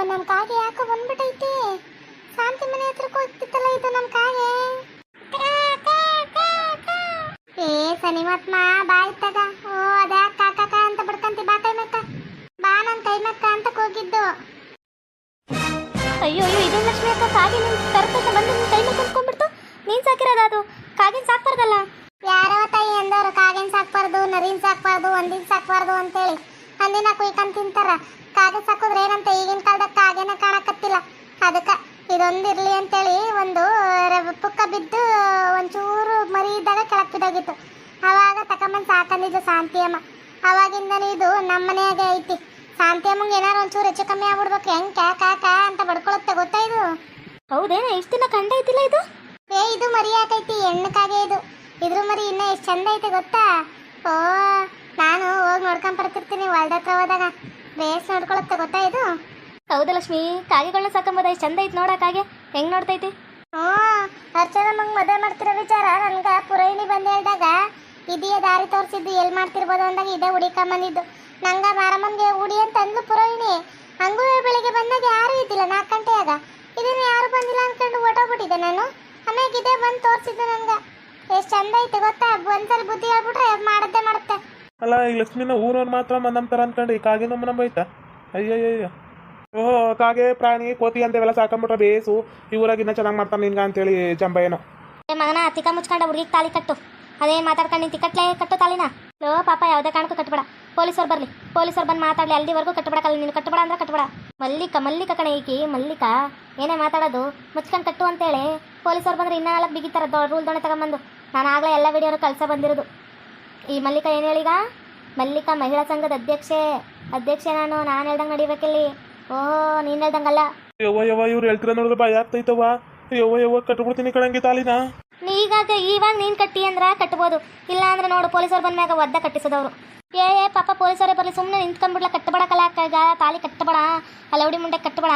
ನಮ್ಮ ಕಾಗೆ ಯಾಕೋ ಬಂದ್ಬಿಟೈತೆ? ಶಾಂತಿ ಮನೆ ಹತ್ರ ಹೋಗ್ತಿತ್ತಲ್ಲ ಇದು ನಮ್ಮ ಕಾಗೆ? ಏ ಸನಿಮಾತ್ಮ ಬಾಯ್ ತಗ ಓ ಅದ್ಯಾ ಕಾಕ ಅಂತ ಬಿಡ್ಕಂತಿ? ಬಾ ಕೈ ಮಕ್ಕ ಬಾ ನನ್ ಕೈ ಮಕ್ಕ ಅಂತ ಹೋಗಿದ್ದು ಅಯ್ಯೋ ಅಯ್ಯೋ ಇದು ಲಕ್ಷ್ಮಿ ಅಕ್ಕ ಕಾಗೆ ನಿನ್ ಕರ್ಕಂತ ಬಂದು ನಿನ್ ಕೈ ಮಕ್ಕ ಕುಂತ್ಕೊಂಡ್ಬಿಡ್ತು ನೀನ್ ಸಾಕಿರೋದು ಅದು? ಕಾಗಿನ ಸಾಕ್ಬಾರ್ದಲ್ಲ? ಯಾರೋ ತಾಯಿ ಅಂದವರು ಕಾಗೆನ್ ಸಾಕ್ಬಾರ್ದು ನರಿನ್ ಸಾಕ್ಬಾರ್ದು ಒಂದಿನ್ ಸಾಕ್ಬಾರ್ದು ಅಂತೇಳಿ. ಅಂದಿನ ಕುಯ್ಕೊಂಡ್ ತಿಂತಾರ. ಕಾಗೆ ಸಾಕಿದ್ರೆ ಏನಂತ? ಈಗಿನ ಕಾಲದಾಗ ಕಾಗೆನ ಕಾಣಕತ್ತಿಲ್ಲ. ಅದಕ್ಕ ಅಂತ ಅಂತೇಳಿ ಒಂದು ಪುಕ್ಕ ಬಿದ್ದು ಒಂಚೂರು ಮರಿ ಇದ್ದಾಗ ಕೆಳಕ್ ಬಿದ್ದೋಗಿತ್ತು ಅವಾಗ ತಕೊಂಬಂದ್ ಸಾಕಂದಿದ್ದು ಶಾಂತಿಯಮ್ಮ. ಅವಾಗಿಂದನೇ ಇದು ನಮ್ಮ ಮನೆಯಾಗೆ ಐತಿ. ಶಾಂತಿಯಮ್ಮಂಗೆ ಏನಾರು ಒಂಚೂರು ಹೆಚ್ಚು ಕಮ್ಮಿ ಆಗ್ಬಿಡ್ಬೇಕು. ಹೆಂಗ್ ಕ್ಯಾ ಕಾ ಕಾ ಅಂತ ಬಡ್ಕೊಳತ್ತೆ ಗೊತ್ತಾ ಇದು? ಹೌದೇನ? ಇಷ್ಟು ದಿನ ಕಂಡ ಐತಿಲ್ಲ ಇದು? ಏ ಇದು ಮರಿ ಯಾಕೈತಿ? ಹೆಣ್ಣು ಕಾಗೆ ಇದು. ಇದ್ರ ಮರಿ ಇನ್ನ ಎಷ್ಟು ಚಂದ ಐತೆ ಗೊತ್ತಾ? ಓ ನಾನು ಹೋಗಿ ನೋಡ್ಕೊಂಡ್ ಬರ್ತಿರ್ತೀನಿ ಹೊಲ್ದ ಹತ್ರ ಹೋದಾಗ. ಬೇಸ್ ನೋಡ್ಕೊಳತ್ತೆ ಗೊತ್ತಾ ಇದು? ಹೌದು ಲಕ್ಷ್ಮಿ ಕಾಗೆಗಳನ್ನ ಸಾಕೊಂಬೋದ? ಎಷ್ಟು ಚಂದ ಐತಿ ನೋಡಕ್ ಹಾಗೆ ಹೆಂಗ್ ನೋಡ್ತೈತಿ? ಹ್ಞೂ ಅರ್ಚನಮ್ಮಂಗ್ ಮದುವೆ ಮಾಡ್ತಿರೋ ವಿಚಾರ ನನ್ಗೆ ಪುರೋಹಿಣಿ ಬಂದು ಹೇಳಿದಾಗ ಇದೆಯ ದಾರಿ ತೋರಿಸಿದ್ದು ಎಲ್ಲಿ ಮಾಡ್ತಿರ್ಬೋದು ಅಂದಾಗ ಇದೇ ಹುಡಿಕೊಂಬಂದಿದ್ದು. ನಂಗ ಮಾರಮ್ಮನಿಗೆ ಉಡಿ ಅಂತ ಅಂದ್ಲು ಪುರೋಹಿಣಿ. ಹಂಗೂ ಬೆಳಿಗ್ಗೆ ಬಂದಾಗ ಯಾರೂ ಇದ್ದಿಲ್ಲ ನಾಲ್ಕು ಗಂಟೆಯಾಗ. ಇದನ್ನು ಯಾರು ಬಂದಿಲ್ಲ ಅನ್ಕೊಂಡು ಓಟೋಗ್ಬಿಟ್ಟಿದ್ದೆ ನಾನು. ಆಮ್ಯಾಗ ಇದೇ ಬಂದು ತೋರಿಸಿದ್ದು ನನಗೆ ಎಷ್ಟು ಚಂದ ಐತೆ ಗೊತ್ತಾ? ಒಂದ್ಸಲ ಬುದ್ಧಿ ಹೇಳ್ಬಿಟ್ರೆ ಮಾಡದ್ದೇ ಮಾಡುತ್ತೆ. ಅಲ್ಲ, ಈ ಲಕ್ಷ್ಮಿನ ಊರವ್ರು ಮಾತ್ರ ನಂಬ್ತಾರ ಅನ್ಕೊಂಡು ಈ ಕಾಗೆ ನಮ್ಮ ಅಯ್ಯೋ ಅಯ್ಯೋ ಓಹೋ, ಕಾಗೆ, ಪ್ರಾಣಿ, ಕೋತಿ ಅಂತೇವೆಲ್ಲ ಸಾಕೊಂಬಿಟ್ರೆ ಬೇಸು. ಈ ಊರಾಗ ಇನ್ನೂ ಚೆನ್ನಾಗಿ ಮಾಡ್ತಾನೆ ನಿನ್ಗ ಅಂತೇಳಿ ಜಂಬ ಏನೋ ಏ ಮಗನ ತಿಕ್ಕ ಮುಚ್ಕೊಂಡ ಹುಡುಗಿಗೆ ತಾಲಿ ಕಟ್ಟು. ಅದೇ ಮಾತಾಡ್ಕೊಂಡು ನಿಂತಿ ಕಟ್ಲೆ ಕಟ್ಟು ತಾಲಿನ ಓ ಪಾಪ, ಯಾವುದೇ ಕಾರಣಕ್ಕೂ ಕಟ್ಟಬೇಡ ಪೊಲೀಸರು ಬರ್ಲಿ. ಪೊಲೀಸರು ಬಂದು ಮಾತಾಡ್ಲಿ ಅಲ್ಲಿವರೆಗೂ ಕಟ್ಟಬೇಡಕ್ಕಲ್ಲ ನೀನು ಕಟ್ಟಬೇಡ ಅಂದ್ರೆ ಕಟ್ಟಬೇಡ ಮಲ್ಲಿಕ ಮಲ್ಲಿಕ ಕಣೆ ಈಕಿ, ಮಲ್ಲಿಕ. ಏನೇ ಮಾತಾಡೋದು, ಮುಚ್ಕೊಂಡು ಕಟ್ಟು ಅಂತೇಳಿ ಪೊಲೀಸರು ಬಂದ್ರೆ ಇನ್ನೂ ಬಿಗಿತಾರ ರೂಲ್ ದೊಣೆ ತಗೊಂಬಂದು. ನಾನು ಆಗಲೇ ಎಲ್ಲ ವಿಡಿಯೋನು ಕಳ್ಸ ಬಂದಿರೋದು. ಈ ಮಲ್ಲಿಕ ಏನು ಹೇಳಿಗ? ಮಲ್ಲಿಕ ಮಹಿಳಾ ಸಂಘದ ಅಧ್ಯಕ್ಷೆ. ಅಧ್ಯಕ್ಷೆ ನಾನು ನಾನು ಹೇಳ್ದಂಗೆ ನಡಿಬೇಕಿಲ್ಲಿ. ಓ, ನೀನು ಹೇಳ್ದಂಗಲ್ಲ. ಯವ್ವ ಯವ್ವ, ಇವ್ರು ಹೇಳ್ತಿರ ನೋಡಿದ್ರೆ ಭಯ ಆಗ್ತೈತವ್ವ ಯವ್ವ ಯವ್ವ, ಕಟ್ಬಿಡ್ತೀನಿ ಕಡಂಗಿ ತಾಲಿನ ನೀ ಈಗ ಇವಾಗ ನೀನು ಕಟ್ಟಿ ಅಂದ್ರೆ ಕಟ್ಬೋದು. ಇಲ್ಲ ಅಂದ್ರೆ ನೋಡು ಪೊಲೀಸರು ಬಂದ್ಮ್ಯಾಗ ಒದ್ದ ಕಟ್ಟಿಸೋದವ್ರು. ಏ ಏ, ಪಾಪ ಪೊಲೀಸರೇ ಬರ್ಲಿ ಸುಮ್ಮನೆ ನಿಂತ್ಕೊಂಡ್ಬಿಡ್ಲ ಕಟ್ಟಬೇಡಕಲ್ಲ ಈಗ ತಾಲಿ ಕಟ್ಟಬೇಡ ಅಲೌಡಿ ಮುಂಡೆ ಕಟ್ಟಬೇಡ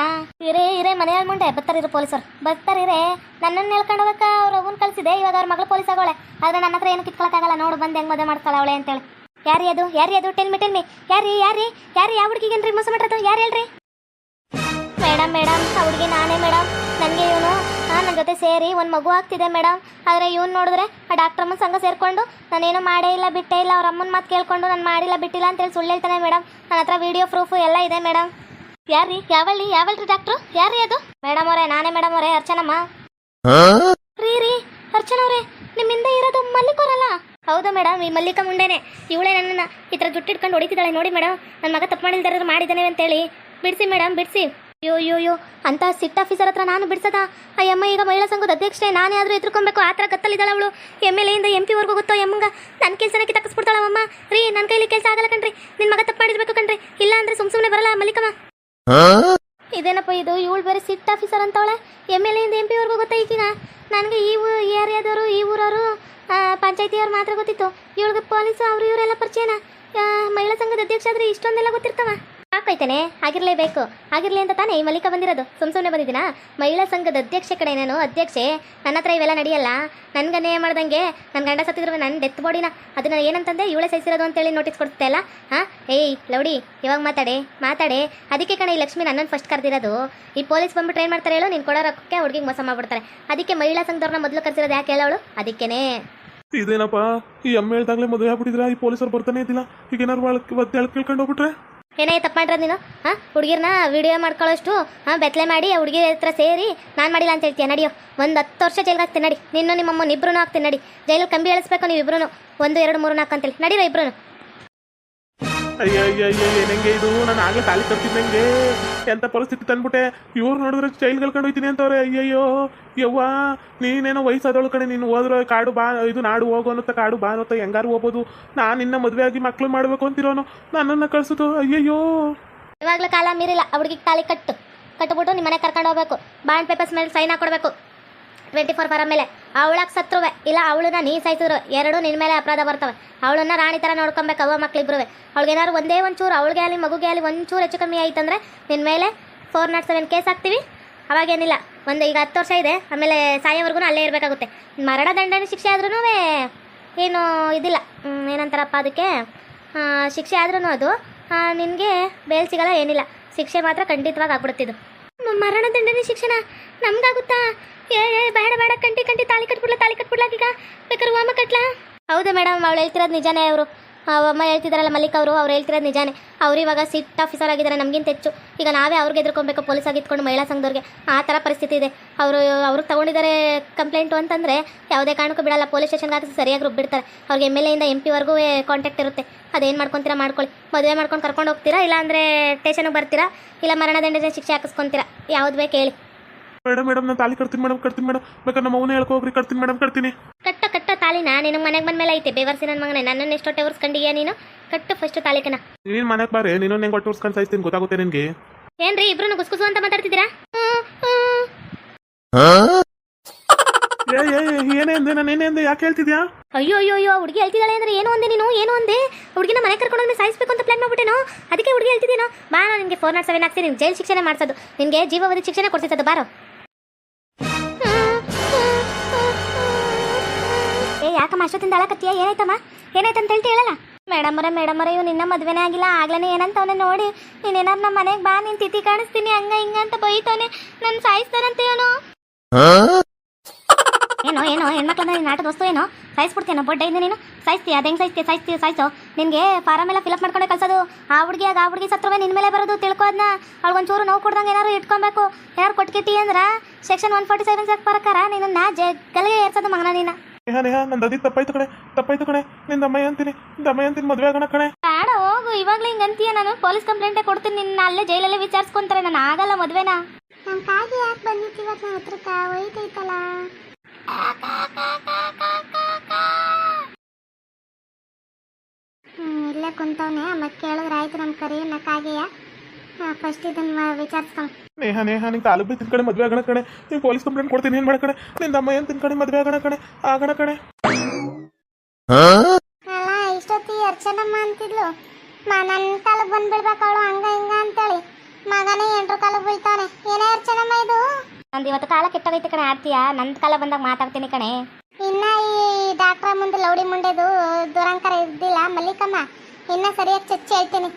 ಇರೇ ಇರೇ ಮನೆಯಲ್ಲಿ ಮುಂಡೆ ಬರ್ತಾರಿರು ಪೊಲೀಸರು ಬರ್ತಾರಿರೇ ನನ್ನನ್ನು ಹೇಳ್ಕೊಂಡು ಹೋಗಕ್ಕ ಅವ್ರ ಅವನ್ ಕಲ್ಸಿದೆ ಇವಾಗ ಅವ್ರ ಮಗಳು ಪೊಲೀಸ್ ಆಗೋಳೆ ಆದ್ರೆ ನನ್ನ ಹತ್ರ ಏನು ಕಿತ್ಕೊಳಕ್ಕಾಗಲ್ಲ, ನೋಡು, ಬಂದು ಹೆಂಗ್ ಮದುವೆ ಮಾಡ್ತಾಳೆ ಅವಳೆ ಅಂತೇಳಿ. ಯಾರಿ ಅದು? ಯಾರಿ ಅದು? ಟೆಲ್ಮಿ ಟೆಲ್ಮಿ ಯಾರಿ ಯಾರಿ? ಯಾರಿ, ಯಾವ ಹುಡುಗಿಗೇನ್ರಿ ಮೋಸ ಮಾಡಿರೋದು? ಯಾರು ಹೇಳ್ರಿ? ಮೇಡಮ್ ಮೇಡಮ್ ಆ ಹುಡುಗಿ ನಾನೇ ಮೇಡಮ್ ಜೊತೆ ಸೇರಿ ಒಂದು ಮಗು ಆಗ್ತಿದೆ ಮೇಡಮ್. ಆದರೆ ಇವ್ನು ನೋಡಿದ್ರೆ ಆ ಡಾಕ್ಟರ್ ಅಮ್ಮನ ಸಂಘ ಸೇರಿಕೊಂಡು ನಾನೇನು ಮಾಡೇ ಇಲ್ಲ, ಬಿಟ್ಟೇ ಇಲ್ಲ, ಅವ್ರ ಅಮ್ಮನ ಮಾತು ಕೇಳ್ಕೊಂಡು ನಾನು ಮಾಡಿಲ್ಲ, ಬಿಟ್ಟಿಲ್ಲ ಅಂತೇಳಿ ಸುಳ್ಳು ಹೇಳ್ತಾನೆ ಮೇಡಮ್. ನನ್ನ ಹತ್ರ ವಿಡಿಯೋ ಪ್ರೂಫು ಎಲ್ಲ ಇದೆ ಮೇಡಮ್. ಯಾರ್ರಿ? ಯಾವಳ್ಳಿ? ಯಾವಳ್ರಿ ಡಾಕ್ಟ್ರು ಯಾರ್ರಿ ಅದು? ಮೇಡಮ್ ಅವರೇ, ನಾನೇ ಮೇಡಮ್ ಅವರೇ, ಅರ್ಚನಮ್ಮ. ರೀ ರೀ, ಅರ್ಚನ ಅವರೇ ನಿಮ್ಮಿಂದ ಇರೋದು ಮಲ್ಲಿಕೋರಲ್ಲ ಹೌದು ಮೇಡಮ್, ಈ ಮಲ್ಲಿಕ ಮುಂಡೆನೆ. ಇವಳೇ ನನ್ನನ್ನು ಈ ಥರ ಇಟ್ಕೊಂಡು ಹೊಡಿತಿದ್ದಾಳೆ ನೋಡಿ ಮೇಡಮ್. ನನ್ನ ಮಗ ತಪ್ಪು ಮಾಡಿಲ್ದಾರ ಮಾಡಿದ್ದಾನೆ ಅಂತೇಳಿ. ಬಿಡಿಸಿ ಮೇಡಮ್, ಬಿಡಿಸಿ. ಅಯ್ಯೋ ಅಯ್ಯೋ ಅಯ್ಯೋ ಅಂತ ಸಿಟ್ ಆಫೀಸರ್ ಹತ್ರ ನಾನು ಬಿಡ್ಸದ? ಅಯ್ಯಮ್ಮ, ಈಗ ಮಹಿಳಾ ಸಂಘದ ಅಧ್ಯಕ್ಷೆ ನಾನೇ ಆದರೂ ಎದುರ್ಕೊಬೇಕು ಆ ಥರ ಕತ್ತಲಿದ್ದಾಳೆ ಅವಳು. ಎಂ ಎಲ್ ಎಯಿಂದ ಎಂ ಪಿವರೆಗೂ ಗೊತ್ತೋ ಎಮ್ಮಂಗ ನನ್ನ ಕೆಲಸನಕ್ಕೆ ತಕ್ಕಿಸ್ಬಿಡ್ತಾಳಮ್ಮ ರೀ, ನನ್ನ ಕೈಲಿ ಕೆಲಸ ಆಗಲ್ಲ ಕಣ್ರಿ. ನಿನ್ನ ಮಗ ತಪ್ಪು ಮಾಡಿರ್ಬೇಕು ಕಣ್ರಿ. ಇಲ್ಲ ಅಂದ್ರೆ ಸುಮ್ ಸುಮ್ಮನೆ ಬರಲ್ಲ, ಮಲ್ಲಿಕಮ್ಮ. ಇದೇನಪ್ಪ ಇದು? ಇವಳು ಬೇರೆ ಸಿಟ್ ಆಫೀಸರ್ ಅಂತವಳೆ? ಎಂ ಎಲ್ ಎಯಿಂದ ಎಂ ಪಿವರೆಗೂ ಗೊತ್ತಾ ಈಗಿನ? ನನಗೆ ಈ ಊ ಈ ಏರಿಯಾದವರು, ಈ ಊರವರು ಪಂಚಾಯತಿಯವ್ರು ಮಾತ್ರ ಗೊತ್ತಿತ್ತು. ಇವಳಿಗೆ ಪೊಲೀಸು, ಅವರು, ಇವರೆಲ್ಲ ಪರಿಚಯನ? ಮಹಿಳಾ ಸಂಘದ ಅಧ್ಯಕ್ಷ ಆದ್ರೆ ಇಷ್ಟೊಂದೆಲ್ಲ ಗೊತ್ತಿರ್ತಾವ? ಹಾಕೈತೇನೆ ಆಗಿರ್ಲೇಬೇಕು. ಆಗಿರ್ಲಿ ಅಂತ ತಾನೇ ಈ ಮಲ್ಲಿಕಾ ಬಂದಿರೋದು. ಸುಮ್ ಸುಮ್ಮನೆ ಬಂದಿದ್ದೀನಾ? ಮಹಿಳಾ ಸಂಘದ ಅಧ್ಯಕ್ಷೆ ಕಡೆ ನಾನು, ಅಧ್ಯಕ್ಷೆ. ನನ್ನ ಹತ್ರ ಇವೆಲ್ಲ ನಡೆಯಲ್ಲ? ನನ್ಗೆ ಅನ್ಯಾಯ ಮಾಡ್ದಂಗೆ? ನನ್ನ ಗಂಡ ಸತ್ತಿದ್ರು ನನ್ನ ಡೆತ್ ಬಾಡಿನ ಅದನ್ನ ಏನಂತಂದೆ? ಇವಳೇ ಸಹಿಸಿರೋದು ಅಂತೇಳಿ ನೋಟಿಸ್ ಕೊಡ್ತೆ ಅಲ್ಲ? ಹಾಂ? ಏಯ್, ಲೌಡಿ, ಇವಾಗ ಮಾತಾಡಿ, ಮಾತಾಡೆ. ಅದಕ್ಕೆ ಕಣ ಈ ಲಕ್ಷ್ಮಿ ನನ್ನನ್ನು ಫಸ್ಟ್ ಕರೆದಿರೋದು. ಈ ಪೊಲೀಸ್ ಬಂದ್ಬಿಟ್ಟು ಏನು ಮಾಡ್ತಾರೆ ಹೇಳು? ನೀನು ಕೊಡೋ ರೊಕ್ಕಕ್ಕೆ ಹುಡುಗಿಗೆ ಮೋಸ ಮಾಡ್ಬಿಡ್ತಾರೆ. ಅದಕ್ಕೆ ಮಹಿಳಾ ಸಂಘದವ್ರನ್ನ ಮೊದಲು ಕರೆಸಿರೋದು ಯಾಕೆ ಹೇಳೋಳು ಅದಕ್ಕೇನೆ. ಇದೇನಪ್ಪ? ಈ ಅಮ್ಮ ಹೇಳ್ದಾಗ್ಲೇ ಮದುವೆ ಆಗ್ಬಿಟ್ಟಿದ್ರೆ? ಈ ಪೊಲೀಸರು ಬರ್ತಾನೆ ಇದ್ದಿಲ್ಲ? ಈಗ ಏನಾರು ಒಳಗೆ ಕೇಳ್ಕೊಂಡು ಹೋಗ್ಬಿಟ್ರೆ? ಏನೇ ತಪ್ಪು ಮಾಡ್ರ ನೀನು? ಹಾಂ? ಹುಡುಗಿರ್ನ ವಿಡಿಯೋ ಮಾಡ್ಕೊಳ್ಳೋಷ್ಟು, ಹಾಂ, ಬೆತ್ತಲೆ ಮಾಡಿ ಹುಡುಗಿ ಹತ್ರ ಸೇರಿ ನಾನು ಮಾಡಿಲ್ಲ ಅಂತ ಹೇಳ್ತೀಯ? ನಡಿಯೋ. ಒಂದು ಹತ್ತು ವರ್ಷ ಜೈಲಿಗೆ ಹಾಕ್ತೀನಿ, ನಡಿ. ನಿನ್ನ ನಿಮ್ಮಮ್ಮ ಇಬ್ಬರೂ ಹಾಕ್ತೀನಿ, ನಡಿ. ಜೈಲಲ್ಲಿ ಕಂಬಿ ಎಳಿಸ್ಬೇಕು ನೀವು ಇಬ್ರು ಒಂದು, ಎರಡು, ಮೂರು, ನಾಲ್ಕು ಅಂತೇಳಿ. ನಡೀರೋ ಇಬ್ರು ಅಯ್ಯೋ ಅಯ್ಯೋ ಅಯ್ಯೋ ಏನಂಗೆ ಇದು ನಾನು ಆಗಲೇ ತಾಲಿ ಕಟ್ತಿದ್ದಂಗೆ ಎಂತ ಪರಿಸ್ಥಿತಿ ತಂದ್ಬಿಟ್ಟೆ. ಇವ್ರು ನೋಡಿದ್ರೆ ಚೈಲ್ಗಳು ಕಳ್ಕೊಂಡು ಹೋಯ್ತೀನಿ ಅಂತವ್ರೆ. ಅಯ್ಯಯ್ಯೋ, ಯವ್ವ, ನೀನೇನೋ ವಯಸ್ಸಾದವಳು ಕಡೆ ನೀನು ಹೋದ್ರೆ ಕಾಡು ಬಾ, ಇದು ನಾಡು ಹೋಗು ಅನ್ನತ್ತ ಕಾಡು ಬಾ ಅನ್ನತ್ತ ಹೆಂಗಾರು ಹೋಗ್ಬೋದು. ನಾನು ಇನ್ನ ಮದುವೆ ಆಗಿ ಮಕ್ಳು ಮಾಡ್ಬೇಕು ಅಂತಿರೋನು. ನನ್ನನ್ನು ಕಳ್ಸೋದು, ಅಯ್ಯಯ್ಯೋ. ಇವಾಗಲೂ ಕಾಲ ಮೀರಿಲ್ಲ. ಅವ್ರಿಗೆ ತಾಳಿ ಕಟ್ಟು. ಕಟ್ಟುಬಿಟ್ಟು ನಿಮ್ಮನೆ ಕರ್ಕೊಂಡು ಹೋಗ್ಬೇಕು. ಬಾಂಡ್ ಪೇಪರ್ಸ್ ಮೇಲೆ ಸೈನ್ ಹಾಕೊಡ್ಬೇಕು. ಟ್ವೆಂಟಿ ಫೋರ್ ಬರೋ ಮೇಲೆ. ಅವಳಾಗ ಸತ್ರುವೆ ಇಲ್ಲ ಅವಳನ್ನ ನೀ ಸಾಯ್ಸಿದ್ರು ಎರಡು ನಿನ್ನ ಮೇಲೆ ಅಪರಾಧ ಬರ್ತವೆ. ಅವಳನ್ನ ರಾಣಿ ಥರ ನೋಡ್ಕೊಬೇಕು, ಅವ್ವ ಮಕ್ಳಿಬ್ರು ಅವಳಿಗೆ ಏನಾದ್ರು ಒಂದೇ ಒಂಚೂರು, ಅವಳಿಗೆ ಆಗಲಿ, ಮಗುಗೆ ಆಗಲಿ ಒಂಚೂರು ಹೆಚ್ಚು ಕಮ್ಮಿ ಆಯ್ತಂದ್ರೆ ನಿನ್ನ ಮೇಲೆ ಫೋರ್ ನಾಟ್ ಸೆವೆನ್ ಕೇಸ್ ಹಾಕ್ತೀವಿ. ಅವಾಗೇನಿಲ್ಲ ಒಂದು ಈಗ ಹತ್ತು ವರ್ಷ ಇದೆ, ಆಮೇಲೆ ಸಾಯೋವರೆಗೂ ಅಲ್ಲೇ ಇರಬೇಕಾಗುತ್ತೆ. ಮರಣ ದಂಡನೆ ಶಿಕ್ಷೆ ಆದ್ರೂ ಏನು ಇದಿಲ್ಲ. ಏನಂತಾರಪ್ಪ ಅದಕ್ಕೆ? ಶಿಕ್ಷೆ ಆದ್ರೂ ಅದು. ನಿನಗೆ ಬೇಲ್ ಸಿಗಲ್ಲ, ಏನಿಲ್ಲ. ಶಿಕ್ಷೆ ಮಾತ್ರ ಖಂಡಿತವಾಗಿ ಆಗ್ಬಿಡುತ್ತಿದ್ದು ಮರಣ ದಂಡನೆ ಶಿಕ್ಷಣ, ನಮ್ಗಾಗುತ್ತಾ? ಏ ಏ, ಬೇಡ ಬೇಡ, ಕಂಟಿ ಕಂಟಿ, ತಾಳಿ ಕಟ್ಬಿಡ್ಲ ತಾಳಿ ಕಟ್ಬಿಡ್ಲ ಈಗ? ಬೇಕಾದ್ರೆ ವಾಮ ಕಟ್ಲಾ? ಹೌದಾ ಮೇಡಮ್, ಅವಳು ಹೇಳ್ತಿರೋದು ನಿಜಾನೇ ಅವರು. ಅಮ್ಮ ಹೇಳ್ತಿದಾರಲ್ಲ ಮಲ್ಲಿಕ್ ಅವರು, ಅವ್ರು ಹೇಳ್ತಿರೋದು ನಿಜಾನೇ. ಅವ್ರು ಇವಾಗ ಸಿಟ್ ಆಫೀಸರ್ ಆಗಿದ್ದಾರೆ ನಮಗಿಂತ ಹೆಚ್ಚು. ಈಗ ನಾವೇ ಅವ್ರಿಗೆ ಎದ್ರುಕೊಬೇಕು ಪೊಲೀಸ್ ಆಗಿತ್ಕೊಂಡು ಮಹಿಳಾ ಸಂಘದವ್ರಿಗೆ. ಆ ಥರ ಪರಿಸ್ಥಿತಿ ಇದೆ. ಅವರು ಅವ್ರಿಗೆ ತಗೊಂಡಿದ್ದಾರೆ ಕಂಪ್ಲೇಂಟು ಅಂತಂದರೆ ಯಾವುದೇ ಕಾರಣಕ್ಕೂ ಬಿಡಲ್ಲ. ಪೊಲೀಸ್ ಸ್ಟೇಷನ್ಗೆ ಹಾಕಿ ಸರಿಯಾಗಿ ರುಬ್ಬಿಡ್ತಾರೆ ಅವ್ರಿಗೆ ಎಂ ಎಲ್ ಎಯಿಂದ ಎಂ ಪಿವರೆಗೂ ಕಾಂಟ್ಯಾಕ್ಟ್ ಇರುತ್ತೆ. ಅದೇನು ಮಾಡ್ಕೊತೀರಾ ಮಾಡ್ಕೊಳ್ಳಿ. ಮದುವೆ ಮಾಡ್ಕೊಂಡು ಕರ್ಕೊಂಡು ಹೋಗ್ತೀರಾ? ಇಲ್ಲಾಂದ್ರೆ ಸ್ಟೇಷನ್ ಸ್ಟೇಷನ್ಗೆ ಬರ್ತೀರಾ? ಇಲ್ಲ ಮರಣದಂಡನೆ ಶಿಕ್ಷೆ ಹಾಕಿಸ್ಕೊಂತೀರಾ? ಯಾವ್ದು ಬೇಕು ಹೇಳಿ. ಮೇಡಮ್ ಮೇಡಮ್ ನಾನು ತಾಲಿ ಕಟ್ತೀನಿ ಮೇಡಮ್ ಕಟ್ತೀನಿ ಮೇಡಮ್. ಬೇಕಾದ್ರೆ ನಮ್ಮ ಅವನೇ ಹೇಳ್ಕೊ ಹೋಗ್ರಿ ಕಟ್ತೀನಿ ಮೇಡಮ್ ಕಟ್ತೀನಿ. ಕಟ್ಟ ಕಟ್ಟ ತಾಲಿನ ನಿನ್ನ ಮನೆಗೆ ಬಂದ್ಮೇಲೆ ಐತೆ ಬೇವರ್ಸಿ ನನ್ನ ಮಗನೇ. ನನ್ನನ್ನು ಎಷ್ಟೊಟ್ಟೆ ಉರ್ಸ್ಕೊಂಡಿದ್ಯಾ ನೀನು? ಕಟ್ಟು ಫಸ್ಟ್ ತಾಲಿಕನ ನೀನು ಮನೆಗೆ ಬಾರೆ ನೀನು ನಂಗೆ ಹೊಟ್ಟೆ ಉರ್ಸ್ಕೊಂಡು ಸಾಯ್ತೀನಿ ಗೊತ್ತಾಗುತ್ತೆ ನಿನಗೆ? ಏನ್ರಿ ಇಬ್ರು ಗುಸ್ಗುಸು ಅಂತ ಮಾತಾಡ್ತಿದ್ದೀರಾ? ಹ್ಮ್. ಏ ಏ ಏ, ಏನೇ ಅಂದೆ ನಾನು ಏನೇ ಅಂದೆ ಯಾಕೆ ಹೇಳ್ತಿದ್ಯಾ? ಅಯ್ಯೋ ಅಯ್ಯೋ ಅಯ್ಯೋ ಹುಡುಗಿ ಹೇಳ್ತಿದ್ದಾಳೆ ಅಂದ್ರೆ ಏನು ಅಂದೆ ನೀನು? ಏನು ಅಂದೆ? ಹುಡುಗಿನ ಮನೆ ಕರ್ಕೊಂಡು ಸಾಯಿಸ್ಬೇಕು ಅಂತ ಪ್ಲಾನ್ ಮಾಡ್ಬಿಟ್ಟೆನೋ? ಅದಕ್ಕೆ ಹುಡುಗಿ ಹೇಳ್ತಿದ್ದೀನೋ? ಬಾ ನಾನು ನಿಮಗೆ ಫೋರ್ ನಾಟ್ ಸೆವೆನ್ ಹಾಕ್ತೀನಿ ಜೈಲ್ ಶಿಕ್ಷಣ ಮಾಡಿಸೋದು. ನಿನಗೆ ಜೀವಾವಧಿ ಶಿಕ್ಷಣ ಕೊಡ್ಸಿಸೋದು ಬಾರೋ. ಯಾಕಮ್ಮ, ಅಷ್ಟೊತ್ತಿಂದ ಅಳಕತ್ತೀಯ? ಏನಾಯ್ತಮ್ಮ? ಏನಾಯ್ತಂತ ಹೇಳ್ತಿ ಹೇಳಲ್ಲ? ಮೇಡಮ್ ಅವರೇ ಮೇಡಮ್ ಅವರೇ ಇವ್ ನಿನ್ನ ಮದುವೆನೇ ಆಗಿಲ್ಲ. ಆಗ್ಲೇ ಏನಂತವನೇ ನೋಡಿ. ನೀನೇನಾರು ನಮ್ಮ ಮನೆಗೆ ಬಾ, ನಿನ್ ತಿಥಿ ಕಾಣಿಸ್ತೀನಿ, ಹಂಗ, ಹಿಂಗ ಅಂತ ಬೈತಾನೆ. ನನ್ನ ಸಾಯಿಸ್ತಾನಂತ ಏನೋ ಏನೋ ಏನೋ ಹೆಣ್ಮಕ್ಳನ್ನ ನೀನು ಆಟದ ವಸ್ತು ಏನೋ? ಸಾಯಿಸ್ಬಿಡ್ತೀನೋ ಬೊಡ್ಡೆ ಇಂದ ನೀನು? ಸಾಯಿಸ್ತೀಯ? ಅದು ಹೆಂಗೆ ಸಾಯಿಸ್ತೀಯ? ಸಾಯಿಸ್ತೀಯ, ಸಾಯಿಸೋ? ನಿನಗೆ ಫಾರಮ್ ಎಲ್ಲ ಫಿಲಪ್ ಮಾಡ್ಕೊಂಡೆ ಕಳ್ಸೋದು. ಆ ಹುಡುಗಿ, ಆಗ ಆ ಹುಡುಗಿ ಸತ್ರವೇ ನಿನ್ ಮೇಲೆ ಬರೋದು, ತಿಳ್ಕೊ ಅದನ್ನ ಒಂಚೂರು ನೋವು ಕೊಡ್ದಂಗೆ ಏನಾರು ಇಟ್ಕೊಬೇಕು. ಏನಾರು ಕೊಟ್ಕಿಟ್ಟಿ ಅಂದ್ರೆ ಸೆಕ್ಷನ್ ಒನ್ ಫಾರ್ಟಿ ಸೆವೆನ್ ಪ್ರಕಾರ ನಿನ್ನ ಜೆ ಗಲಿಗೆ ಏರ್ಸೋದು ಮಗನ ನೀನು. ನೇಹ ನೇಹ ನಂದು ಅದಿ ತಪ್ಪಾಯ್ತು ಕಣೆ ತಪ್ಪಾಯ್ತು ಕಣೆ. ನಿನ್ನ ದಮ್ಮಯ್ಯ ಅಂತೀನಿ ದಮ್ಮಯ್ಯ ಅಂತೀನಿ ಮದುವೆ ಆಗೋಣ ಕಣೆ. ಬೇಡ ಹೋಗು ಇವಾಗ್ಲೇ ಹಿಂಗ್ ಅಂತೀಯ ನಾನು. ಪೊಲೀಸ್ ಕಂಪ್ಲೇಂಟೇ ಕೊಡ್ತೀನಿ ನಿನ್ನ ಅಲ್ಲೇ ಜೈಲಲ್ಲೇ ವಿಚಾರಿಸ್ಕೊಂತಾರೆ ನಾನು ಆಗಲ್ಲ ಮದುವೆನಾ. ನಮ್ಮ ಕಾಗೆ ಯಾಕೆ ಬಂದಿತ್ತು ಇವತ್ತು ನನ್ನ ಹತ್ರಕ್ಕ? ಒಯ್ತೈತಲ್ಲ? ಹ್ಮ್, ಇಲ್ಲೇ ಕುಂತವ್ನೆ ಮತ್ತೆ ಕೇಳಿದ್ರೆ ಆಯ್ತು ನಮ್ಮ ಕರಿಯನ್ನ ಕಾಗೆಯ. ಫಸ್ಟ್ ಇದನ್ನ ವಿಚಾರಿಸ್ಕೊಂಡ್ ನೇಹ ನೇಹ ನಿಂಗೆ ತಾಲೂಕು ಬೀತಿನ ಕಡೆ ಮದುವೆ ಆಗೋಣ ಕಣೆ ನೀನು ಪೊಲೀಸ್ ಕಂಪ್ಲೇಂಟ್ ಕೊಡ್ತೀನಿ ಏನು ಮಾಡ ಕಣೆ ನಿನ್ನ ದಮ್ಮಯ್ಯ ಅಂತಿನ ಕಡೆ ಮದುವೆ ಆಗೋಣ ಕಣೆ ಆಗೋಣ ಕಣೆ ಅಲ್ಲ ಇಷ್ಟೊತ್ತಿ ಅರ್ಚನಮ್ಮ ಅಂತಿದ್ಲು ಮ ನನ್ನ ಕಾಲಕ್ಕೆ ಬಂದ್ಬಿಡ್ಬೇಕು ಅವಳು ಹಂಗ ಹಿಂಗ ಅಂತೇಳಿ ಮಗನೇ ಎಂಟ್ರು ಕಾಲಕ್ಕೆ ಬೀಳ್ತಾನೆ ಏನೇ ಅರ್ಚನಮ್ಮ ಇದು ನಂದು ಇವತ್ತು ಕಾಲ ಕೆಟ್ಟೋಗೈತೆ ಕಣೆ ಆಡ್ತೀಯಾ ನನ್ನ ಕಾಲ ಬಂದಾಗ ಮಾತಾಡ್ತೀನಿ ಕಣೆ ಇನ್ನ ಈ ಡಾಕ್ಟ್ರ ಮುಂದೆ ಲೌಡಿ ಮುಂಡೆದು ದುರಂಕಾರ ಇದ್ದಿಲ್ಲ ಮಲ್ಲಿಕಮ್ಮ ಇನ್ನ ಸರಿಯಾಗಿ ಚಚ್ಚಿ ಹೇಳ್ತೀನಿ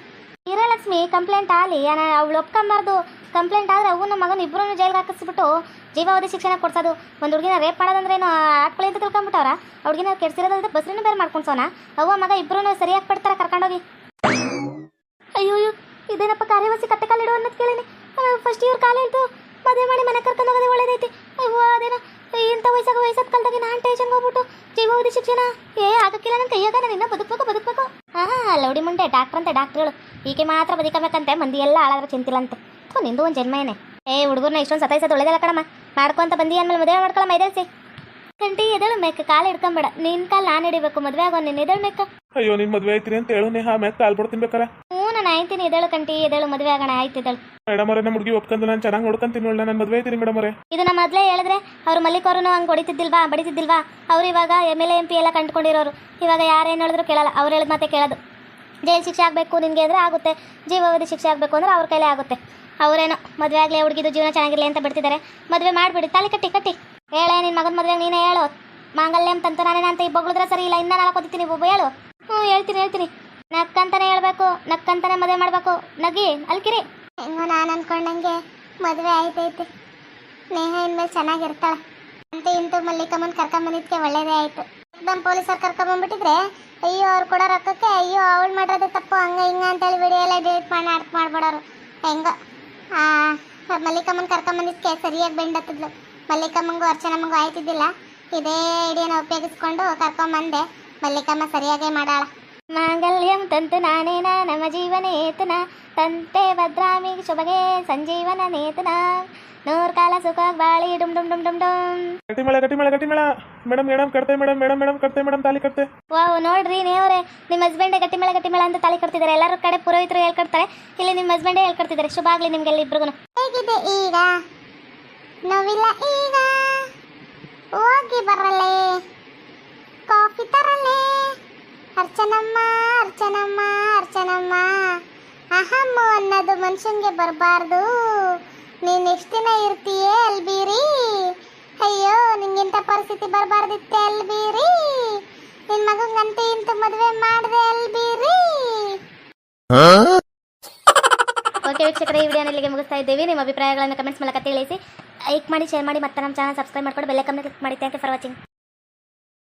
ವೀರಲಕ್ಷ್ಮಿ ಕಂಪ್ಲೇಂಟ್ ಆಗಲಿ ಅವಳು ಒಪ್ಕೊಂಬಾರ್ದು. ಕಂಪ್ಲೇಂಟ್ ಆದರೆ ಅವನು ಮಗನ ಇಬ್ಬರನ್ನು ಜೈಲ್ಗೆ ಹಾಕಿಸ್ಬಿಟ್ಟು ಜೀವಾವಧಿ ಶಿಕ್ಷಣ ಕೊಡ್ಸೋದು. ಒಂದು ಹುಡುಗಿನ ರೇಪ್ ಮಾಡೋದಂದ್ರೇನು ಆಟ್ಕೊಳ್ಳಿ ಅಂತ ತಿಳ್ಕೊಂಬಿಟ್ಟವ್ರ? ಹುಡುಗಿನ ಕೆಡ್ಸಿರೋದಲ್ಲದೆ ಬಸ್ಸಿನ ಬೇರೆ ಮಾಡ್ಕೊಂಡ್ಸೋಣ ಅವ್ವ ಮಗ ಇಬ್ಬರೂ ಸರಿಯಾಗಿ ಪಡ್ತಾರೆ ಕರ್ಕೊಂಡೋಗಿ. ಅಯ್ಯೋ ಅಯ್ಯೋ ಇದೇನಪ್ಪ ಕಾರ್ಯವಾಸಿ ಕತ್ತೆ ಕಾಲಿಡು ಅನ್ನೋದು ಕೇಳಿನಿ. ಫಸ್ಟ್ ಇವ್ರ ಕಾಲ ಇತ್ತು. ಮದುವೆ ಮಾಡಿ ಮನೆ ಕರ್ಕೊಂಡು ಹೋಗೋದೇ ಒಳ್ಳೇದೈತಿ. ಅಯ್ಯೋ, ಅದೇನೋ, ಇಂಥ ವಯಸ್ಸಾಗ ವಯಸ್ಸಾದ ಕಾಲದಾಗ ನಾನು ಟೇಷನ್ಗೆ ಹೋಗ್ಬಿಟ್ಟು ಜೀವಾವಧಿ ಶಿಕ್ಷಣ. ಏ, ಆಗಕ್ಕಿಲ್ಲ ನನ್ನ ಕೈಯಾಗ, ನಾನು ಇನ್ನೂ ಬದುಕಬೇಕು. ಲೌಡಿ ಮುಂಡೆ ಡಾಕ್ಟರ್ ಅಂತೆ ಡಾಕ್ಟ್ರುಗಳು. ಈಕೆ ಮಾತ್ರ ಬದುಕಬೇಕಂತೆ ಮಂದಿ ಎಲ್ಲ ಹಾಳಾದ್ರೆ ಚಿಂತಿಲ್ಲಂತೆ ಥೋ ನಿಂದು ಒಂದು ಜನ್ಮ ಏನೇ ಏ ಹುಡುಗರ್ನ ಇಷ್ಟೊಂದು ಸತಾಯಿಸೋದು ಒಳ್ಳೇದಲ್ಲ ಕಣಮ್ಮ. ಮಾಡ್ಕೊಂತ ಬಂದಿ ಅಂದ್ಮೇಲೆ ಮದುವೆ ಮಾಡ್ಕೊಳಮ್ಮ ಎದೇಳ್ಸಿ ಕಂಟಿ ಎದಳು ಮೇಕ ಕಾಲು ಹಿಡ್ಕೊಂಬೇಡ. ನಿನ್ ಕಾಲು ನಾನು ಹಿಡಿಬೇಕು ಮದುವೆ ಆಗೋ ನಿನ್ನ ಎದಳು ಮೇಕ. ಅಯ್ಯೋ ನಿನ್ ಮದುವೆ ಐತ್ರಿ ಅಂತ ಹೇಳು ನೇಹ ಮ್ಯಾಕ್ ಕಾಲ್ ಬಿಡ್ತೀನಿ ತಿನ್ಬೇಕಾರ ಹ್ಞೂ ನಾನು ಆಯ್ತೀನಿ ಎದಳು ಕಂಟಿ ಎದಳು ಮದುವೆ ಆಗೋಣ ಆಯ್ತು ಎದಳು ಮೇಡಮ್ ಅವರೇ ನಮ್ಮ ಹುಡುಗಿ ಒಪ್ಕೊಂಡು ನಾನು ಚೆನ್ನಾಗಿ ನೋಡ್ಕೊಂತೀನಿ ಒಳ್ಳೆ ನಾನು ಮದುವೆ ಐತ್ರಿ ಮೇಡಮ್ ಅವರೇ. ಇದು ನಮ್ಮ ಮೊದಲೇ ಹೇಳಿದ್ರೆ ಅವ್ರು ಮಲ್ಲಿಕ್ ಅವ್ರನ್ನು ಹಂಗೆ ಹೊಡಿತಿದ್ದಿಲ್ವಾ ಬಡಿತಿದ್ದಿಲ್ವಾ? ಅವ್ರು ಇವಾಗ ಎಂ ಎಲ್ ಎಂ ಪಿ ಎಲ್ಲ ಕಂಡುಕೊಂಡಿರೋರು. ಇವಾಗ ಯಾರೇನು ಹೇಳಿದ್ರು ಕೇಳಲ್ಲ ಅವ್ರು ಹೇಳಿದ ಮತ್ತೆ ಕೇಳೋದು. ಜೈಲು ಶಿಕ್ಷೆ ಆಗಬೇಕು, ನಿನಗೆ ಅಂದರೆ ಆಗುತ್ತೆ. ಜೀವಾವಧಿ ಶಿಕ್ಷೆ ಆಗಬೇಕು ಅಂದ್ರೆ ಅವ್ರ ಕೈಲೇ ಆಗುತ್ತೆ. ಅವರೇನೋ, ಮದುವೆ ಆಗಲಿ, ಹುಡುಗಿದು ಜೀವನ ಚೆನ್ನಾಗಿರಲಿ ಅಂತ ಬಿಡ್ತಿದ್ದಾರೆ. ಮದುವೆ ಮಾಡಿಬಿಡಿ, ತಾಲಿ ಕಟ್ಟಿ ಕಟ್ಟಿ. ಹೇಳೆ ನಿನ್ನ ಮಗನ ಮದುವೆ ನೀನೇ ಹೇಳು. ಮಾಂಗಲ್ಯಂ ತಂತು ನಾನೇನ ಅಂತ ಈ ಬೊಗಳಿದ್ರೆ ಸರಿ ಇಲ್ಲ, ಇನ್ನ ನಾಲ್ಕು ಓದಿತೀನಿ ಒಬ್ಬ ಹೇಳು. ಹ್ಞೂ ಹೇಳ್ತೀನಿ ಹೇಳ್ತೀನಿ. ನಕ್ಕಂತಾನೆ ಹೇಳ್ಬೇಕು, ನಕ್ಕಂತಾನೆ ಮದುವೆ ಮಾಡಬೇಕು. ನಗಿ, ಅಲ್ಕಿರಿ. ಹೆಂಗೋ ನಾನು ಅನ್ಕೊಂಡಂಗೆ ಮದುವೆ ಆಯ್ತೈತೆ. ನೇಹ ಇನ್ಮೇಲೆ ಚೆನ್ನಾಗಿರ್ತಾಳೆ. ಅಂತ ಇಂಟು ಮಲ್ಲಿಕಮ್ಮನ್ ಕರ್ಕೊಂಬಂದಿದ್ಕೆ ಒಳ್ಳೇದೇ ಆಯಿತು. ನಮ್ಮ ಪೊಲೀಸರು ಕರ್ಕೊಂಬಂದ್ಬಿಟ್ಟಿದ್ರೆ ಅಯ್ಯೋ, ಅವ್ರು ಕೊಡೋ ರೊಕ್ಕಕ್ಕೆ, ಅಯ್ಯೋ, ಅವಳು ಮಾಡೋದು ತಪ್ಪು, ಹಂಗೆ ಹಿಂಗೆ ಅಂತೇಳಿ ವಿಡಿಯೋ ಎಲ್ಲ ಡಿಲೀಟ್ ಮಾಡಿ, ಅರ್ಥ ಮಾಡ್ಬಿಡೋರು. ಹೆಂಗೋ ಮಲ್ಲಿಕಮ್ಮನ ಕರ್ಕೊಂಬಂದಿದ್ಕೆ ಸರಿಯಾಗಿ ಬೆಂಡ್ ಹತ್ತಿದ್ಲು ಮಲ್ಲಿಕಮ್ಮಂಗೂ ಅರ್ಚನಮ್ಮಂಗೂ ಆಯ್ತಿದ್ದಿಲ್ಲ. ಇದೇ ಐಡಿಯಾನ ಉಪಯೋಗಿಸ್ಕೊಂಡು ಕರ್ಕೊಂಬಂದೆ. ಮಲ್ಲಿಕಮ್ಮ ಸರಿಯಾಗೇ ಮಾಡಾಳ. ಮಾಂಗಲ್ಯಂ ತಂತು ನಾನೇನ ನಮ್ಮ ಜೀವನೇತನ. ತಂತೆ ಭದ್ರಾಮಿ ಶುಭಗೆ, ಸಂಜೀವನ ನೇತನ. ನೂರ್ ಕಾಲ ಸುಖ ಬಾಳಿ ಡುಮ್ ಡುಮ್ ಡುಮ್ ಡುಮ್ ಡುಮ್. ಗಟ್ಟಿ ಮೇಳ ಗಟ್ಟಿ ಮೇಳ ಗಟ್ಟಿ ಮೇಳ. ಮೇಡಮ್ ಮೇಡಮ್ ಕಟ್ತೆ ಮೇಡಮ್ ಮೇಡಮ್ ಮೇಡಮ್ ಕಟ್ತೆ ಮೇಡಮ್ ತಾಲಿ ಕಟ್ತೆ ವಾವ್ ನೋಡ್ರಿ ನೀವ್ರೆ ನಿಮ್ಮ ಹಸ್ಬೆಂಡ್ ಗಟ್ಟಿ ಮೇಳ ಗಟ್ಟಿ ಮೇಳ ಅಂತ ತಾಲಿ ಕಟ್ತಿದ್ದಾರೆ ಎಲ್ಲರೂ ಕಡೆ ಪುರೋಹಿತರು ಹೇಳ್ಕೊಡ್ತಾರೆ. ಇಲ್ಲಿ ನಿಮ್ಮ ಹಸ್ಬೆಂಡೇ ಹೇಳ್ಕೊಡ್ತಿದ್ದಾರೆ ಶುಭ ಆಗ್ಲಿ ನಿಮ್ಗೆಲ್ಲ ಇಬ್ರಿಗೂ ಹೇಗಿದೆ ಈಗ? ನೋವಿಲ್ಲ ಈಗ? ಹೋಗಿ ಬರಲೇ? ಕಾಫಿ ತರಲೇ? ಅರ್ಚನಮ್ಮ ಅರ್ಚನಮ್ಮ ಅರ್ಚನಮ್ಮ. ಅಹಮ್ಮ ಅನ್ನೋದು ಮನುಷ್ಯಂಗೆ ಬರಬಾರ್ದು. ನೀನು ಎಷ್ಟು ದಿನ ಇರ್ತೀಯೇ ಅಲ್ಬೀರಿ? ಅಯ್ಯೋ ನಿಂಗಿಂತ ಪರಿಸ್ಥಿತಿ ಬರಬಾರ್ದಿತ್ತೆ ಅಲ್ಬೀರಿ? ನಿನ್ ಮಗಂಗಂತೆ ಇಂತ ಮದುವೆ ಮಾಡಿದೆ ಅಲ್ಬೀರಿ? ಓಕೆ ವೀಕ್ಷಕರೇ ಈ ವಿಡಿಯೋನ ಇಲ್ಲಿಗೆ ಮುಗಿಸ್ತಾ ಇದ್ದೀವಿ. ನಿಮ್ಮ ಅಭಿಪ್ರಾಯಗಳನ್ನು ಕಮೆಂಟ್ಸ್ ಮೂಲಕ ತಿಳಿಸಿ. ಲೈಕ್ ಮಾಡಿ ಶೇರ್ ಮಾಡಿ ಮತ್ತೆ ನಮ್ಮ ಚಾನಲ್ ಸಬ್ಸ್ಕ್ರೈಬ್ ಮಾಡ್ಕೊಂಡು ಬೆಲ್ಲೈಕನ್ನ ಕ್ಲಿಕ್ ಮಾಡಿ. Thank you for watching